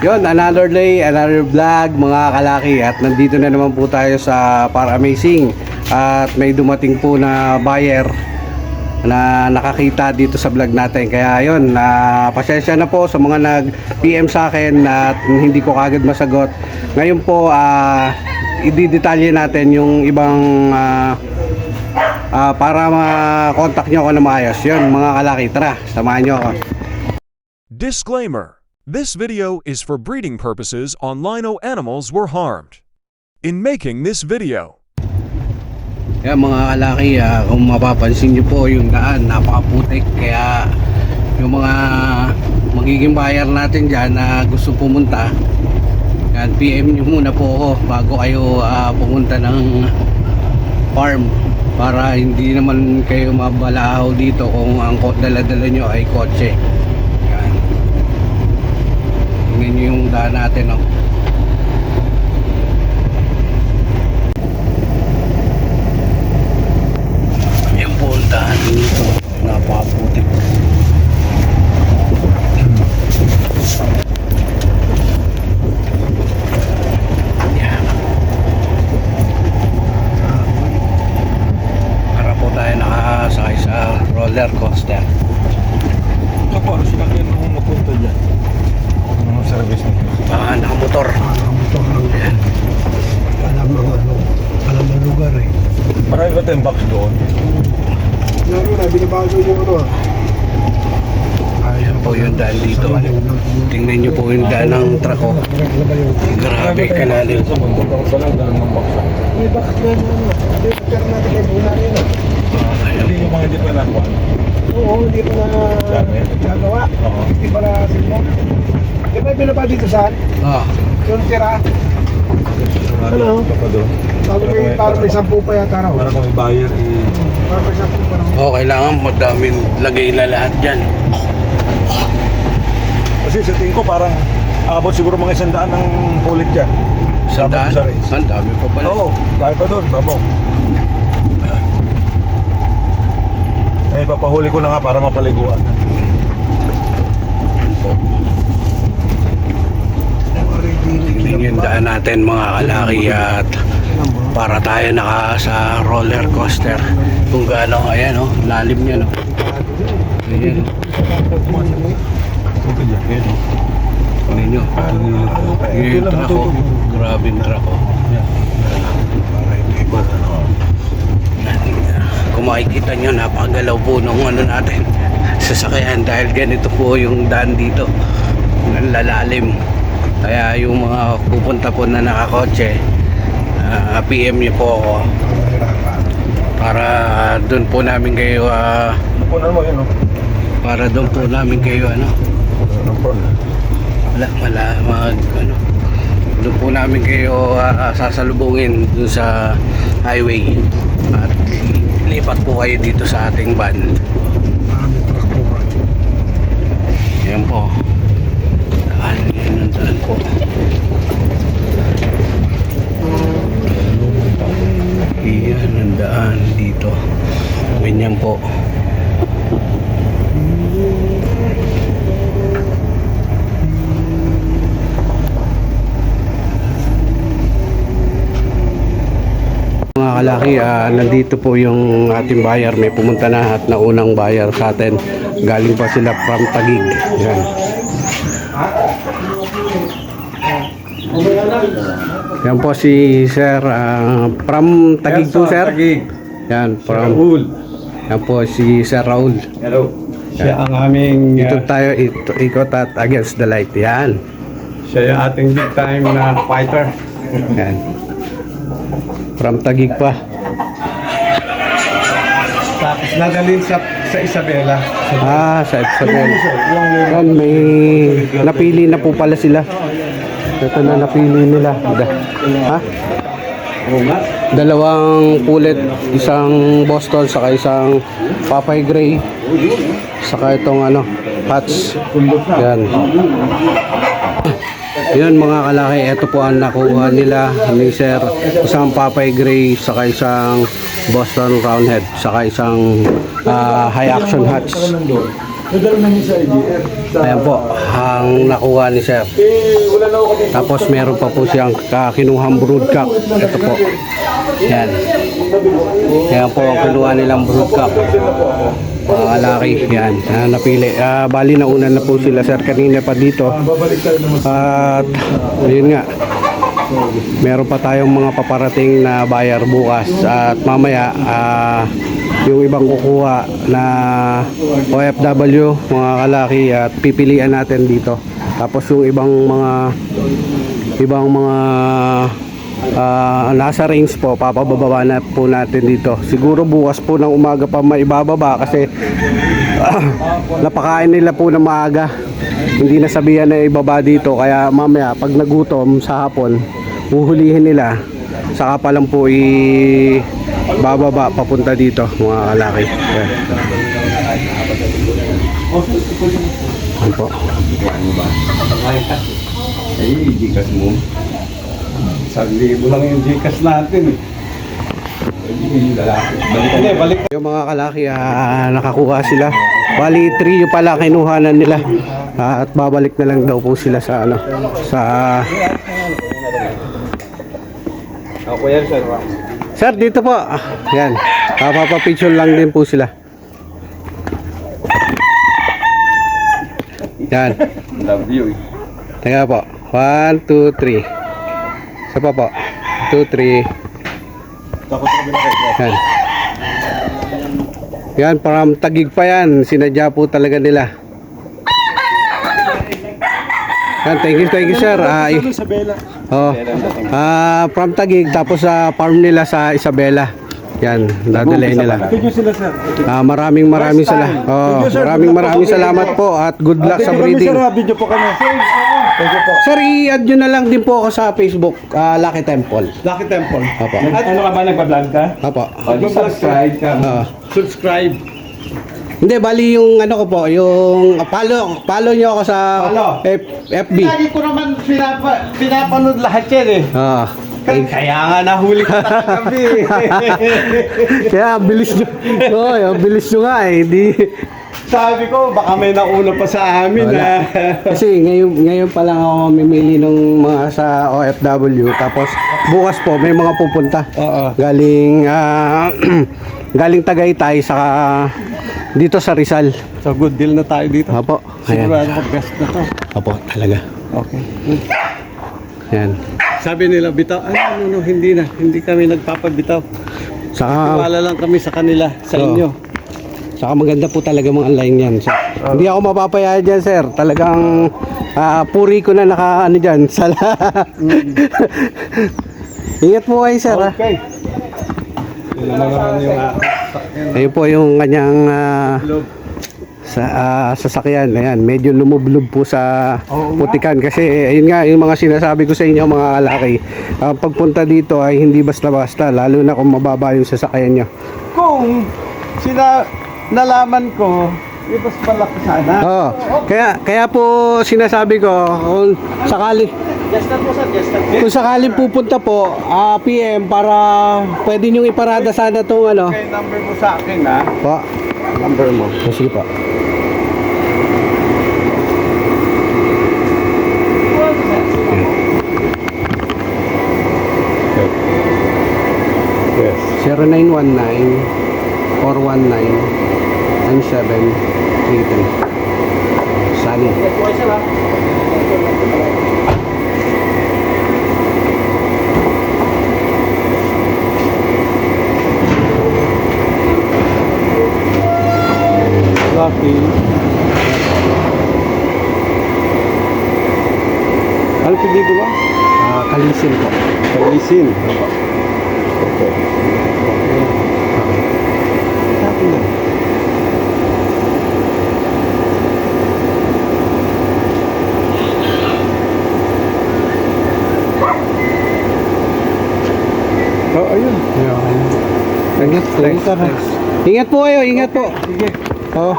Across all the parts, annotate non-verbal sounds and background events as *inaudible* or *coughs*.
Yon, another day, another vlog mga kalaki. At nandito na naman po tayo sa Para Amazing. At may dumating po na buyer na nakakita dito sa vlog natin. Kaya yon na pasensya na po sa mga nag PM sa akin at hindi ko kagad masagot. Ngayon po ah ididetalye natin yung ibang ah, ah, para ma-contact nyo ako na maayos. Yun mga kalaki tara samahan nyo ako. Disclaimer This video is for breeding purposes on lino animals were harmed. In making this video, Kaya mga kalaki, ah, kung mapapansin nyo po yung daan, napakaputik. Kaya yung mga magiging buyer natin dyan na gusto pumunta, yan, PM nyo muna po ako bago kayo ah, pumunta ng farm para hindi naman kayo mabalahaw dito kung ang ko- dala-dala nyo ay kotse. Tingnan yung daan natin. Oh. Yan po ang daan dito. Napakaputik. Yan. Para po tayo nakasakay sa roller coaster. Kapag sinakyan mo mapunta dyan. Anong service nito? Ah, nakamotor. Nakamotor lang yan. Alam ng ano, alam ng lugar eh. Marami ba tayong box doon? Laro na, binabago yung ano ah. Ayan po yung daan dito. Tingnan nyo po yung daan ng truck oh. Kalalim. Sa mundo ko pa lang dala ng box. May bakit nga ano, hindi pa pero natin kay Buna yun ah. Ayan Hindi yung mga hindi pa nakuha. Oo, hindi pa na. Oo. Hindi pa na sila. Di ba binaba dito saan? Ah, Yung tira, Ano? Pa pa doon. sabi ko yung parang may sampu pa yata raw. Para kung may buyer, eh, Parang may sampu pa raw. oh, kailangan madaming lagay na lahat dyan. kasi sa tingin ko parang abot siguro mga isang daan ng pulit dyan. Sa daan? Sa race. Ang dami pa pala. Oo, dahil pa doon, babo. Eh, papahuli ko na nga para mapaliguan. Yung daan natin mga kalaki at para tayo naka sa roller coaster. Kung gaano, ayan oh, lalim niya no. Ayan, Ito dyan, yan. tingnan nyo. Yung truck oh, grabe yung truck oh. Para hindi ba, ano, Kung makikita nyo, napakagalaw po nung ano natin *laughs* sasakyan dahil ganito po yung daan dito. Ang lalalim. Kaya yung mga pupunta po na nakakotse, ah, PM nyo po ako para doon po namin kayo no? para doon po namin kayo ano wala wala mag ano doon po namin kayo ah, sasalubungin doon sa highway at lipat po kayo dito sa ating van truck po. Daan, yan ang daan po. Iyan ang daan dito. Ganyan po. Mga kalaki, ah, nandito po yung ating buyer. May pumunta na at naunang buyer sa atin. Galing pa sila from Tagig. Yan. Yan po si Sir ah, from Tagig po Sir. Yan from Raul. Yan po si Sir Raul. Hello. Siya ang aming, Ito uh, tayo ito, ikot at against the light. Yan. siya yung ating big time na fighter. Yan. From Tagig pa. Tapos nadalhin sa, sa Isabela. Ah, sa Isabel. Yung Yan, may napili na po pala sila. Ito na napili nila. Da- ha? Dalawang pulit, isang Boston, saka isang Papay Gray, saka itong ano, Hats. Yan. Yun mga kalaki, ito po ang nakuha nila ni Sir. Isang Papay Gray, saka isang Boston Roundhead, saka isang ah, High Action Hats. Ayan po, ang nakuha ni Sir. Tapos meron pa po siyang uh, kinuhang broodcock. Ito po. Yan. Yan po ang kinuha nilang broodcock. Mga kalaki. Yan. Ah, napili. Ah, bali na una na po sila Sir kanina pa dito. At yun nga. Meron pa tayong mga paparating na buyer bukas at mamaya ah, yung ibang kukuha na OFW mga kalaki at pipilian natin dito. Tapos yung ibang mga ibang mga ah, nasa range po papababa na po natin dito. Siguro bukas po ng umaga pa maibababa kasi *coughs* napakain nila po na maaga. Hindi nasabihan na ibaba dito kaya mamaya pag nagutom sa hapon uhulihin nila. Saka pa lang po i bababa papunta dito mga kalaki Ayan. Ayan po Ay, gikas mo. Isang libo lang yung gikas natin eh. Yung mga kalaki, ah, nakakuha sila. Bali, trio pala kinuhanan nila. Ah, at babalik na lang daw po sila sa ano, sa Ako yan, sir. Sir, dito po. Ah, yan. Ah, papapicture lang din po sila. Yan. Love you. Teka po. 1, 2, 3. Isa pa po. 2, 3. Takot na binakit. Yan. Yan, parang tagig pa yan. Sinadya po talaga nila. Yan, thank you, thank you sir. Ah, i- Isabela. Oh, ah, from Tagig, tapos sa farm nila sa Isabela. Yan, dadalhin nila. Thank you sila, sir. Ah, maraming maraming sala. Oh, maraming maraming salamat po at good luck sa breeding. Video po kami. Thank you po. Sir, i-add nyo na lang din po ako sa Facebook, ah, Lucky Temple. Lucky Temple. Opo. At ano ka ba, nagpa-vlog ka? Opo. Mag-subscribe ka. Ah. Subscribe. Hindi, bali yung ano ko po, yung follow, follow nyo ako sa Follow. F- FB. Lagi ko naman pinapa, pinapanood lahat yan eh. Ah. Kaya nga nahuli ko kami. *laughs* *laughs* Kaya ang bilis nyo. Oh, ang bilis nyo nga eh. Di, Sabi ko, baka may nauna pa sa amin Wala. ah. kasi ngayon, ngayon pa lang ako mamimili ng mga sa OFW. Tapos bukas po may mga pupunta. Oo. Galing ah, *clears throat* galing Tagaytay saka dito sa Rizal. So good deal na tayo dito. Apo. Ayan. Sigurado ko best na to. Apo, talaga. Okay. Ayan. Sabi nila, bitaw, ano, ano, no, hindi na. Hindi kami nagpapabitaw. Saka Tiwala lang kami sa kanila, sa Oo. inyo. Saka maganda po talaga mga line yan. So, Hindi ako mapapayaan dyan, sir. Talagang ah, puri ko na naka ano dyan. Sala. *laughs* Ingat po kayo, sir. ah. Okay. Yun naman naman yung uh, Ayun po yung kanyang ah, sa ah, sasakyan. Ayan, medyo lumublob po sa putikan kasi ayun nga yung mga sinasabi ko sa inyo mga kalaki. Ang pagpunta dito ay hindi basta-basta lalo na kung mababa yung sasakyan nyo. Kung sina nalaman ko, ibas malaki sana. Oo. Kaya kaya po sinasabi ko kung sakali Na po sir, po. kung sakaling pupunta po ah, PM para pwede nyo iparada sana tong ano. Okay, number mo sa akin ha. Po. Number mo. Oh, sige po. Yes. 0919 419 9733 Sali. Lucky. Ano pilido ba? Ah, kalisin po. Kalisin. Okay. Happy na. Oh, ayun. Ingat, thanks. Thanks. Ingat po kayo, ingat po. Sige. Oh.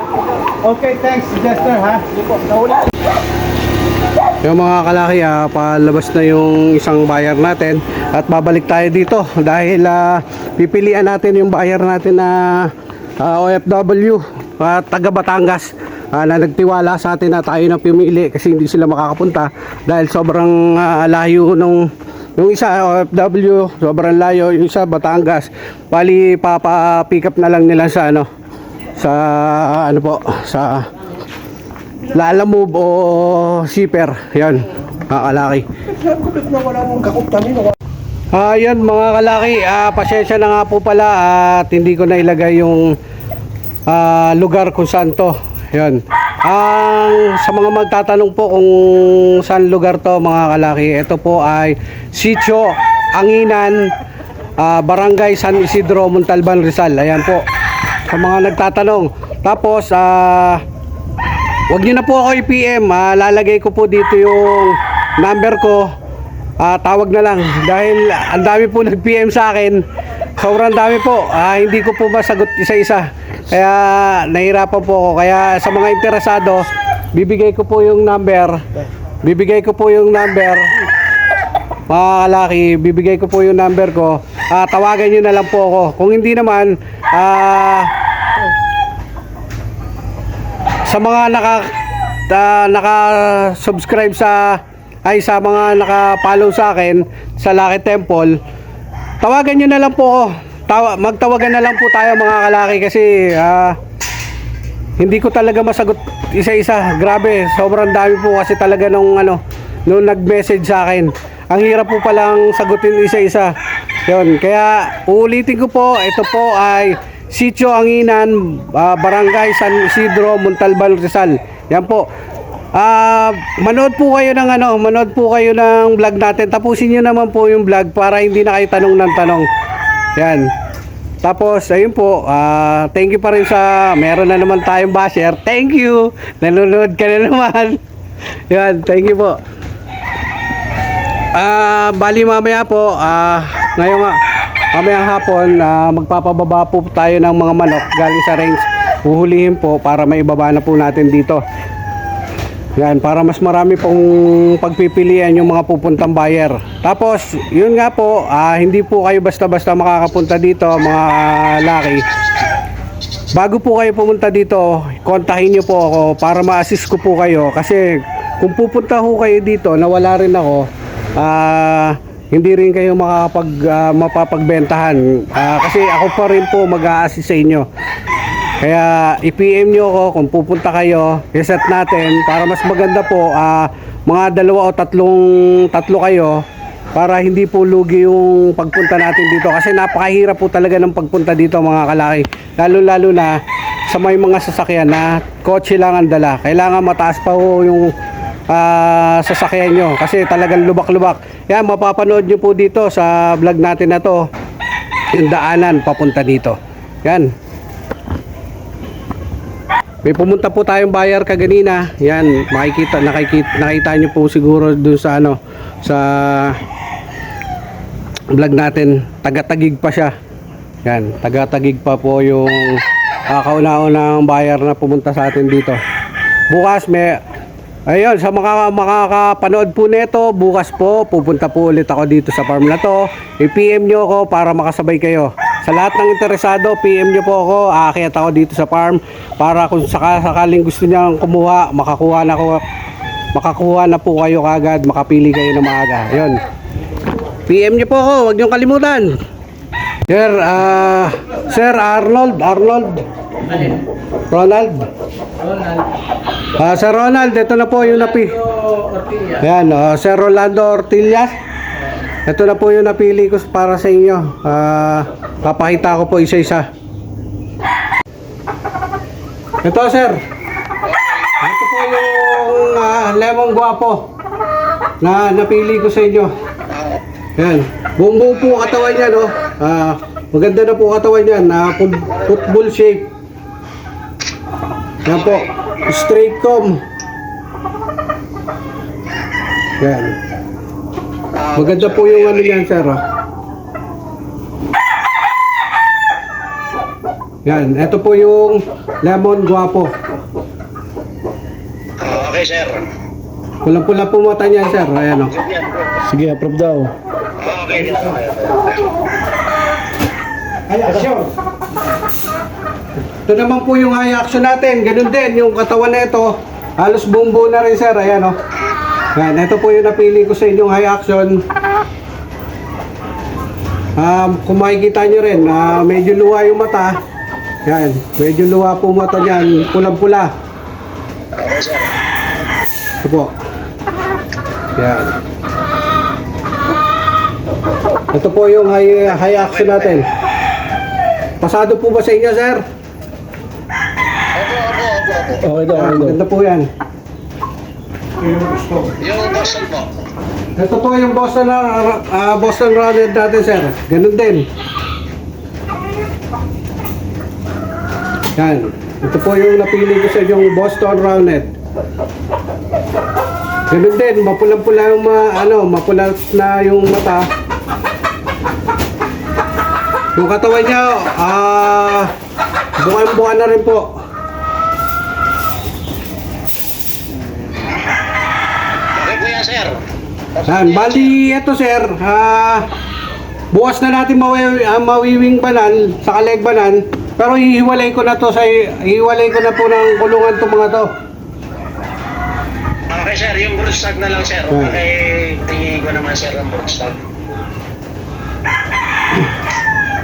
Okay, thanks, Jester, ha? Nahuli. Yung mga kalaki, ah, palabas na yung isang buyer natin at babalik tayo dito dahil ah, pipilian natin yung buyer natin na ah, OFW at taga Batangas ah, na nagtiwala sa atin na tayo na pumili kasi hindi sila makakapunta dahil sobrang ah, layo nung yung isa OFW sobrang layo yung isa Batangas bali papa pick up na lang nila sa ano sa ano po sa Lala Move o Shipper yan kakalaki Ah, yan mga kalaki, ah, pasensya na nga po pala at hindi ko na ilagay yung ah, lugar kung saan to. Yan. Ang sa mga magtatanong po kung saan lugar to mga kalaki, ito po ay Sitio Anginan, ah, Barangay San Isidro, Montalban, Rizal. Ayan po. Sa mga nagtatanong. Tapos ah Huwag niyo na po ako i-PM. Ah, lalagay ko po dito yung number ko. Ah, tawag na lang dahil ang dami po nag-PM sa akin. Sobrang dami po. Ah, hindi ko po masagot isa-isa. Kaya nahirapan po ako. Kaya sa mga interesado, bibigay ko po yung number. Bibigay ko po yung number. Mga kalaki, bibigay ko po yung number ko. Ah, tawagan niyo na lang po ako. Kung hindi naman, ah sa mga naka ta- naka-subscribe sa ay sa mga naka-follow sa akin sa Lucky Temple, tawagan niyo na lang po ako. Tawa, magtawagan na lang po tayo mga kalaki kasi ah, hindi ko talaga masagot isa-isa. Grabe, sobrang dami po kasi talaga nung ano, nung nag-message sa akin. Ang hirap po palang sagutin isa-isa. Yun, kaya uulitin ko po, ito po ay Sitio Anginan, ah, Barangay San Isidro, Montalban, Rizal. Yan po. Ah, manood po kayo ng ano, manood po kayo ng vlog natin. Tapusin niyo naman po yung vlog para hindi na kayo tanong ng tanong. Yan. Tapos, ayun po, ah, thank you pa rin sa, meron na naman tayong basher. Thank you! Nanonood ka na naman. *laughs* Yan, thank you po. Ah, bali mamaya po, ah, ngayon nga, mamayang hapon, ah, magpapababa po tayo ng mga manok galing sa range. Uhulihin po para may ibaba na po natin dito. Yan, para mas marami pong pagpipilian yung mga pupuntang buyer. Tapos, yun nga po, ah, hindi po kayo basta-basta makakapunta dito, mga laki. Bago po kayo pumunta dito, kontahin niyo po ako para ma-assist ko po kayo. Kasi kung pupunta ho kayo dito, nawala rin ako, ah, hindi rin kayo makakapag, ah, mapapagbentahan. Ah, kasi ako pa rin po mag-a-assist sa inyo. Kaya i-PM nyo ako kung pupunta kayo, reset natin para mas maganda po ah, mga dalawa o tatlong tatlo kayo para hindi po lugi yung pagpunta natin dito kasi napakahirap po talaga ng pagpunta dito mga kalaki lalo lalo na sa may mga sasakyan na kotse lang ang dala kailangan mataas pa po yung ah, sasakyan nyo kasi talagang lubak-lubak yan mapapanood nyo po dito sa vlog natin na to yung daanan papunta dito yan may pumunta po tayong buyer kaganina. Yan, makikita nakikita nakita niyo po siguro dun sa ano sa vlog natin. Taga-tagig pa siya. Yan, taga-tagig pa po yung uh, kauna-unang buyer na pumunta sa atin dito. Bukas may Ayun, sa mga makakapanood po nito, bukas po pupunta po ulit ako dito sa farm na to. I-PM nyo ako para makasabay kayo. Sa lahat ng interesado, PM nyo po ako. Aakyat ako dito sa farm para kung saka, sakaling gusto niyang kumuha, makakuha na ko makakuha na po kayo kagad, makapili kayo na maaga. Ayun. PM nyo po ako, huwag nyo kalimutan. Sir, ah, Sir Arnold, Arnold. Ronald. Ah, Sir Ronald, ito na po yung napi. Yan, ah, Sir Rolando Ortillas. Ito na po yung napili ko para sa inyo. Ah, papakita ko po isa-isa. Ito, sir. Ito po yung ah, lemon guapo na napili ko sa inyo. Yan. Buong buo po katawan niya, no? Ah, maganda na po katawan niya na football shape. Yan po. Straight comb. Yan. Maganda po yung ano yan, sir. ah. Yan. Ito po yung lemon guapo. Okay, sir. Pulang-pula po mata niya, sir. Ayan, oh. Sige, approve daw. Okay. Ay, asyon. Ito naman po yung high action natin. Ganun din, yung katawan na ito. Halos bumbo na rin sir. Ayan o. Yan, ito po yung napili ko sa inyong high action. Um, kung makikita nyo rin, ah, medyo luwa yung mata. Yan, medyo luwa po mata niyan. Pulang-pula. Ito po. Yan. Ito po yung high, high action natin. Pasado po ba sa inyo, sir? Okay daw, Ah, Ganda po yan. Yung Boston po. Ito po yung Boston, uh, Boston Rounded natin, sir. Ganun din. Yan. Ito po yung napili ko sa yung Boston Rounded. Ganun din, mapulang-pula yung ma, ano, mapula na yung mata. Yung katawan niya, ah, bukan-bukan na rin po. Okay yan, sir. Yan, bali ito sir, ah, bukas na natin mawi, ah, mawiwing banan sa kalegbanan, pero hihiwalay ko na to sa hihiwalay ko na po ng kulungan to mga to. Okay, sir. Yung broodstock na lang, sir. Okay, tingin ko naman, sir, ang broodstock.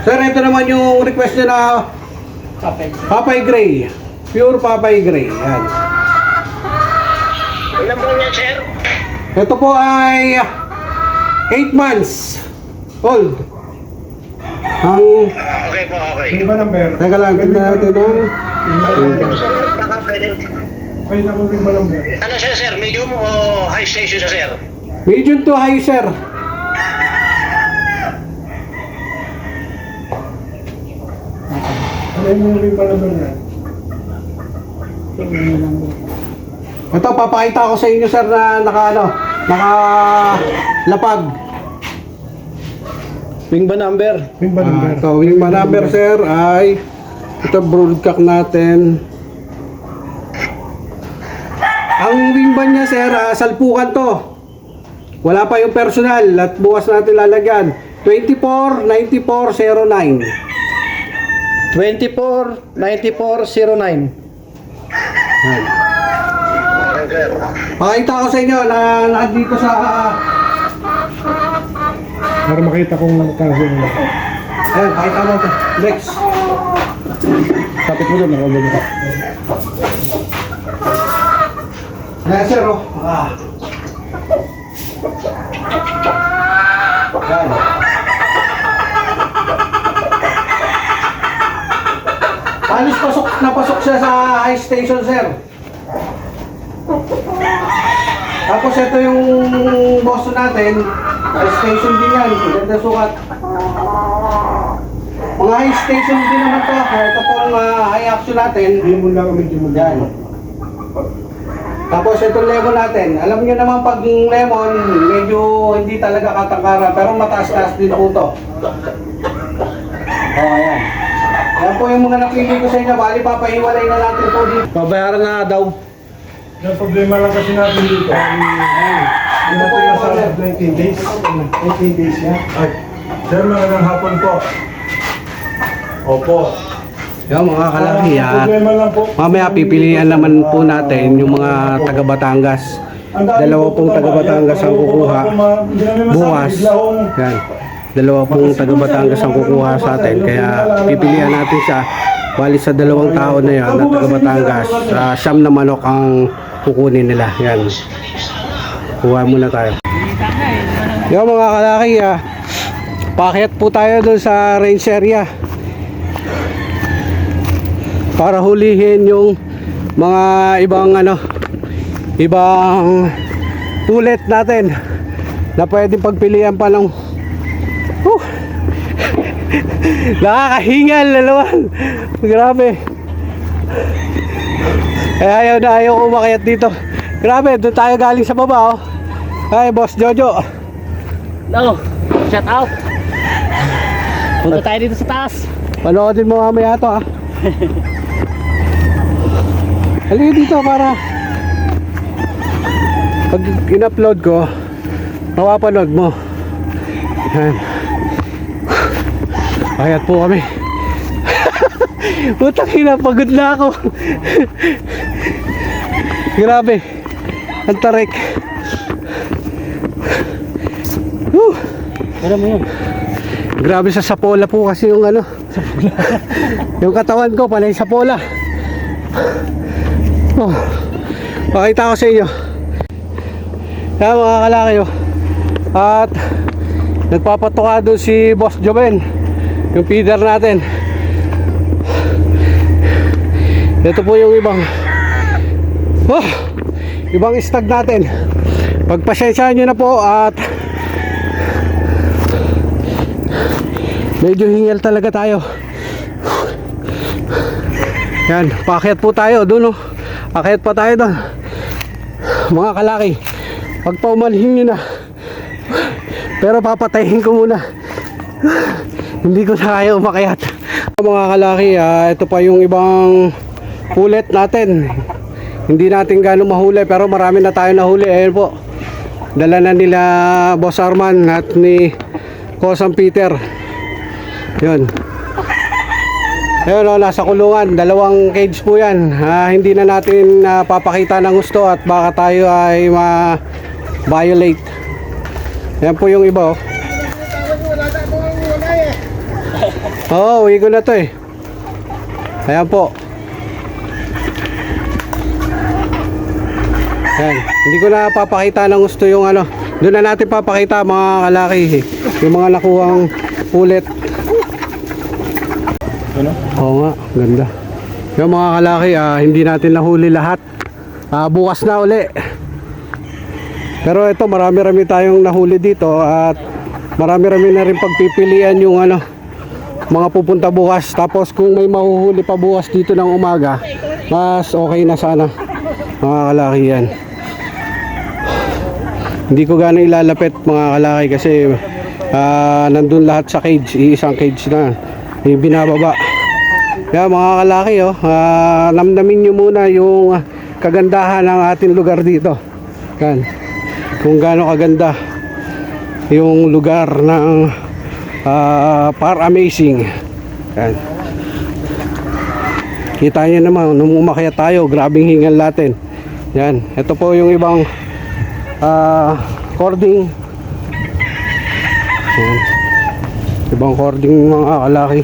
Sir, ito naman yung request niya na Papay Gray. Pure Papay Gray. Yan. Ilan po yan, sir? Ito po ay 8 months old. Ang, Ah, okay po, okay. Hindi ba number? teka lang, tignan natin ang Sir, baka pwede. Pwede na kung ba number? Ano siya, sir? Medium o high station siya, sir? medium to high, sir. Ano yung moving ba number niya? Ito, papakita ko sa inyo, sir, na naka, ano, naka lapag. Wing ba number? Wing ba number? Ah, ito, yung mga number, sir, ay ito, broadcast natin. Ang wingman niya, sir, ah, salpukan to. Wala pa yung personal at bukas natin lalagyan. 24 94 09. 24 9409. Yan. Okay, sir. Pakita ko sa inyo na nandito sa ah, Para makita kung kaso nila. Ayan, pakita mo ito. Next. Kapit mo doon, nakabag ka. Ayan, sir, oh. Ah. Napasok siya sa high station, sir. Tapos ito yung boss natin, high station din yan, ganda sukat. Mga high station din naman to, ito pong ah, high action natin. Hindi mo lang medyo mo Yan. Tapos itong lemon natin, alam niyo naman pag lemon, medyo hindi talaga katangkara, pero mataas-taas din po ito. Oh, ayan. Yan po yung mga napili ko sa inyo, bali papahiwalay na natin po dito. Pabayaran na daw. Yung problema lang kasi natin dito. Ayan. Ano po yung sa 19 days? 19 days yan. Ay, sir, magandang hapon po. Opo. Yan mga kalaki, ah. problema lang po. Mamaya pipilian naman po natin yung mga taga Batangas. Dalawa pong taga Batangas ang kukuha. Bukas. Yan. Dalawa pong taga Batangas ang kukuha sa atin. Kaya pipilian natin siya. Bali sa dalawang tao na yan na taga Batangas, ah, siyam na manok ang kukunin nila. Yan. Kuha muna tayo. Yan mga kalaki, ah. Pakyat po tayo doon sa range area para hulihin yung mga ibang ano ibang ulit natin na pwedeng pagpilian pa ng! *laughs* nakakahingal lalawan grabe. Eh ayaw na ayaw umakyat dito. Grabe doon tayo galing sa baba oh. Ay boss Jojo. No, shout out. Punta tayo dito sa taas. panoodin mo mamaya to ah. *laughs* Halika dito para pag in-upload ko mapapanood mo. Yan Ayat po kami *laughs* Putang ina, pagod na ako. *laughs* Grabe. Ang tarik. Whew. Ano mo yun? Grabe sa sapola po kasi yung ano. *laughs* yung katawan ko panay sapola. Oh. Pakita ko sa inyo. Kaya mga kalaki oh. At nagpapatuka doon si Boss Joven. Yung feeder natin. Ito po yung ibang oh, ibang stag natin. Pagpasensyaan nyo na po at Medyo hingal talaga tayo. Yan, paakyat po tayo doon oh. Akyat pa tayo doon. Mga kalaki, pag paumanhin nyo na. Pero papatayin ko muna. Hindi ko na kaya umakyat. Mga kalaki, ah, ito pa yung ibang pulet natin. Hindi natin gano'ng mahuli pero marami na tayo nahuli. Ayun po. Dala na nila Boss Arman at ni Kosang Peter. Yun. Ayun o, nasa kulungan. Dalawang cage po yan. Ah, hindi na natin ah, papakita ng gusto at baka tayo ay ma-violate. Yan po yung iba oh. Oo, oh, uwi ko na to eh. Ayan po. Yan. Hindi ko na papakita ng gusto yung ano. Doon na natin papakita mga kalaki. Yung mga nakuhang ulit. Ano? Oo nga, ganda. Yung mga kalaki, ah, hindi natin nahuli lahat. Ah, bukas na uli. Pero ito, marami-rami tayong nahuli dito at marami-rami na rin pagpipilian yung ano, mga pupunta bukas. Tapos kung may mahuhuli pa bukas dito ng umaga, mas okay na sana. Mga kalaki yan. Hindi ko gano'y ilalapit mga kalaki kasi ah, nandun lahat sa cage. Iisang cage na. Yung binababa. Kaya mga kalaki, oh, ah, namnamin nyo muna yung ah, kagandahan ng ating lugar dito. Yan. Kung gaano kaganda yung lugar ng ah, Par Amazing. Yan. Kita nyo naman, nung umakyat tayo, grabing hingal natin. Yan. Ito po yung ibang ah, cording. Yan. Ibang cording mga kalaki.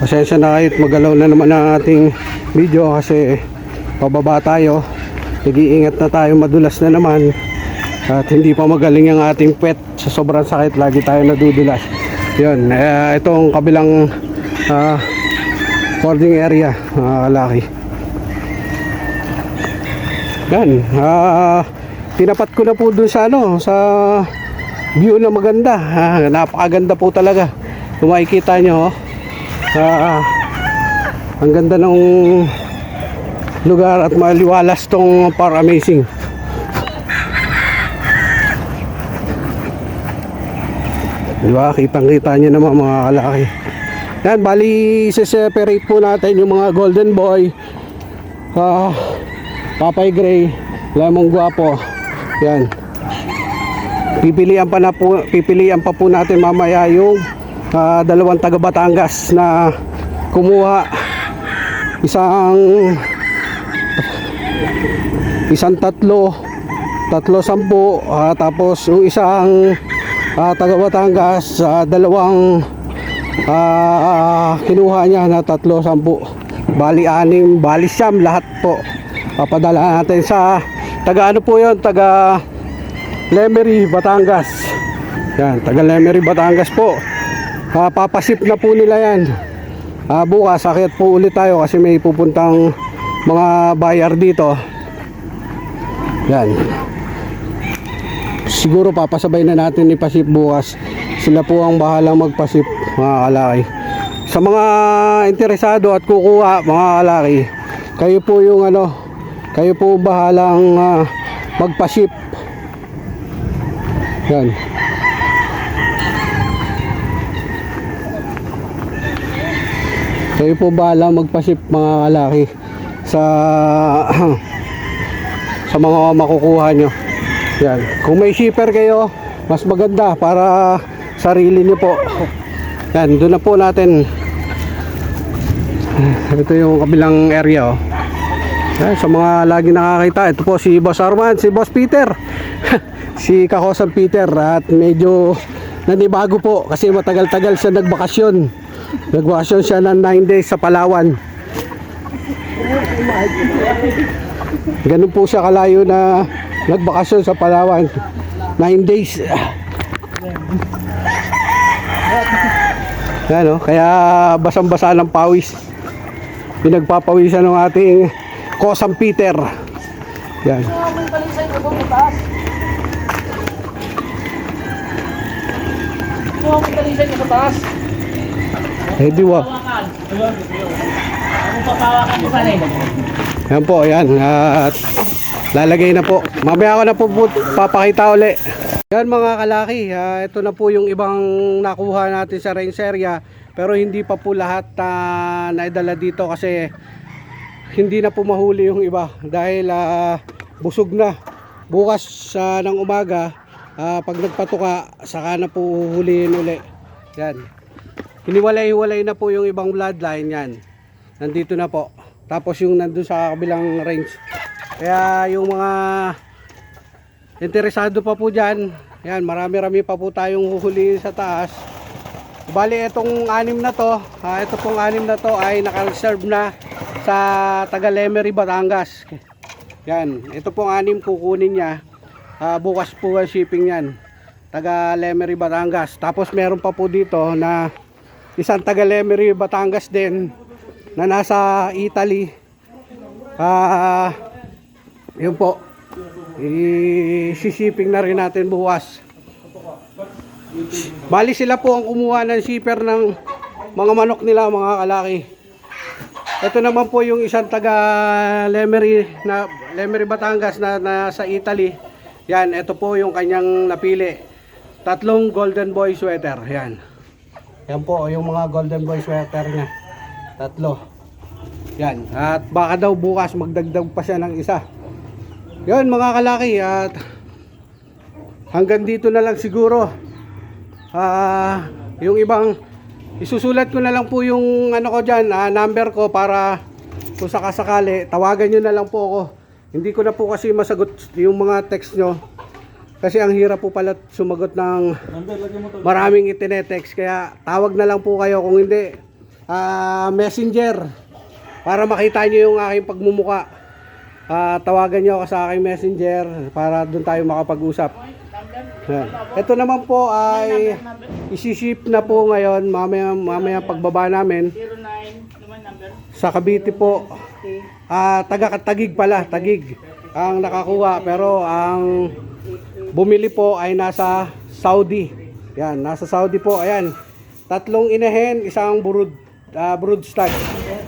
Pasensya na kahit magalaw na naman ang ating video kasi pababa tayo. Nag-iingat na tayo, madulas na naman. At hindi pa magaling ang ating pet sa sobrang sakit. Lagi tayo nadudulas. Yun, eh, itong kabilang ah, cording area, mga kalaki. Yan, ah, tinapat ko na po dun sa ano, sa view na maganda. Ah, napakaganda po talaga. Kung makikita nyo, oh. Ah, ang ganda ng lugar at maliwalas tong Par Amazing. Di ba? Kitang-kita nyo naman mga kalaki. Yan, bali separate po natin yung mga golden boy. Ah, Papay Gray, Lemon Guapo. Yan. Pipilian pa na po, pipilian pa po natin mamaya yung ah, dalawang taga Batangas na kumuha isang isang tatlo tatlo sampu ah, tapos yung isang ah, taga Batangas ah, dalawang ah, kinuha niya na tatlo sampu bali anim bali siyam lahat po papadala natin sa taga ano po yun taga Lemery Batangas yan taga Lemery Batangas po Ah, papasip na po nila yan. Ah, bukas, akit po ulit tayo kasi may pupuntang mga buyer dito. Yan. Siguro papasabay na natin ipasip bukas. Sila po ang bahalang magpasip, mga kalaki. Sa mga interesado at kukuha, mga kalaki, kayo po yung ano, kayo po bahalang ah, magpasip. Yan. Kayo po bahala magpasip mga kalaki sa *clears throat* sa mga makukuha nyo. Yan. Kung may shipper kayo, mas maganda para sarili nyo po. Yan, doon na po natin Ito yung kabilang area oh. Ayan, sa mga lagi nakakita, ito po si Boss Arman, si Boss Peter. *laughs* si Kakosan Peter at medyo nanibago po kasi matagal-tagal siya nagbakasyon. Nagbakasyon siya ng 9 days sa Palawan. Ganun po siya kalayo na nagbakasyon sa Palawan. 9 days. Yan oh, kaya basang-basa ng pawis. Pinagpapawisan ng ating Kosang Peter. Yan. Eh di eh. Yan po, yan. At lalagay na po. Mamaya ko na po, po papakita uli. Yan mga kalaki, ah, ito na po yung ibang nakuha natin sa range area. Pero hindi pa po lahat na naidala dito kasi hindi na po mahuli yung iba dahil ah, busog na. Bukas ah, ng umaga, ah, pag nagpatuka, saka na po huhulihin uli. Yan. Hiniwalay-hiwalay na po yung ibang bloodline yan. Nandito na po. Tapos yung nandun sa kabilang range. Kaya yung mga interesado pa po dyan, yan, marami-rami pa po tayong huhulihin sa taas. Bali, itong anim na to, ah, ito pong anim na to ay naka-reserve na sa taga Lemery, Batangas. Yan, ito pong anim kukunin niya. Ah, bukas po ang shipping yan. Taga Lemery, Batangas. Tapos meron pa po dito na isang taga Lemery, Batangas din na nasa Italy. Ah, yun po. I-shipping na rin natin bukas. Bali sila po ang kumuha ng shipper ng mga manok nila mga kalaki. Ito naman po yung isang taga Lemery na Lemery Batangas na nasa Italy. Yan, ito po yung kanyang napili. Tatlong Golden Boy sweater. Yan. Yan po yung mga Golden Boy sweater niya. Tatlo. Yan. At baka daw bukas magdagdag pa siya ng isa. Yan mga kalaki at hanggang dito na lang siguro. Ah, yung ibang isusulat ko na lang po yung ano ko diyan, ah, number ko para kung sakasakali, tawagan niyo na lang po ako. Hindi ko na po kasi masagot yung mga text nyo. Kasi ang hirap po pala sumagot ng maraming itinetext. Kaya tawag na lang po kayo kung hindi. ah, messenger. Para makita nyo yung aking pagmumuka. Ah, tawagan nyo ako sa aking messenger para doon tayo makapag-usap. Ito naman po ay isi-ship na po ngayon mamaya, mamaya pagbaba namin 09 naman number. sa Cavite po. Ah, taga Tagig pala, Tagig ang nakakuha pero ang bumili po ay nasa Saudi. Yan, nasa Saudi po. Ayan. Tatlong inahen, isang brood uh, brood stock.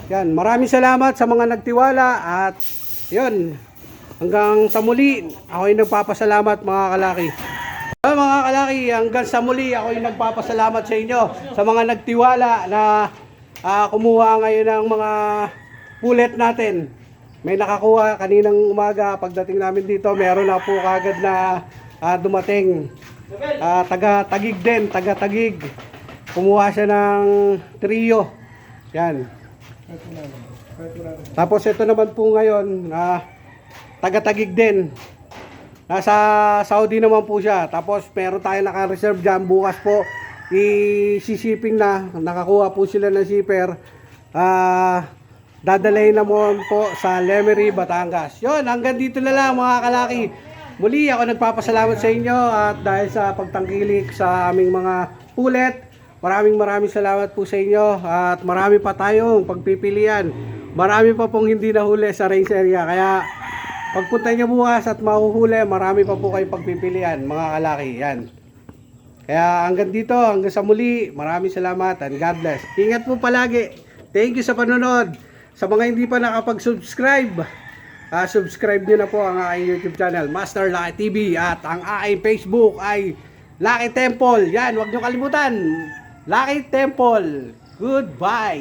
Yan, maraming salamat sa mga nagtiwala at yun. Hanggang sa muli, ako ay nagpapasalamat mga kalaki. Ah, mga kalaki, hanggang sa muli ako ay nagpapasalamat sa inyo sa mga nagtiwala na ah, kumuha ngayon ng mga pulet natin. May nakakuha kaninang umaga pagdating namin dito, meron na po kagad na ah, dumating. Ah, taga Tagig din, taga Tagig. Kumuha siya ng trio. Yan. Tapos ito naman po ngayon, ah, taga Tagig din. Nasa Saudi naman po siya. Tapos meron tayo naka-reserve dyan. Bukas po, i-shipping na. Nakakuha po sila ng shipper. Ah, dadalhin naman po sa Lemery, Batangas. Yon, hanggang dito na lang mga kalaki. Muli ako nagpapasalamat sa inyo at dahil sa pagtangkilik sa aming mga pulet. Maraming maraming salamat po sa inyo at marami pa tayong pagpipilian. Marami pa pong hindi nahuli sa range area kaya Pagpunta niyo bukas at mahuhuli, marami pa po kayong pagpipilian, mga kalaki. Yan. Kaya hanggang dito, hanggang sa muli, maraming salamat and God bless. Ingat po palagi. Thank you sa panonood. Sa mga hindi pa nakapag-subscribe, ah, subscribe niyo na po ang aking YouTube channel, Master Lucky TV. At ang aking Facebook ay Lucky Temple. Yan, huwag niyo kalimutan. Lucky Temple. Goodbye.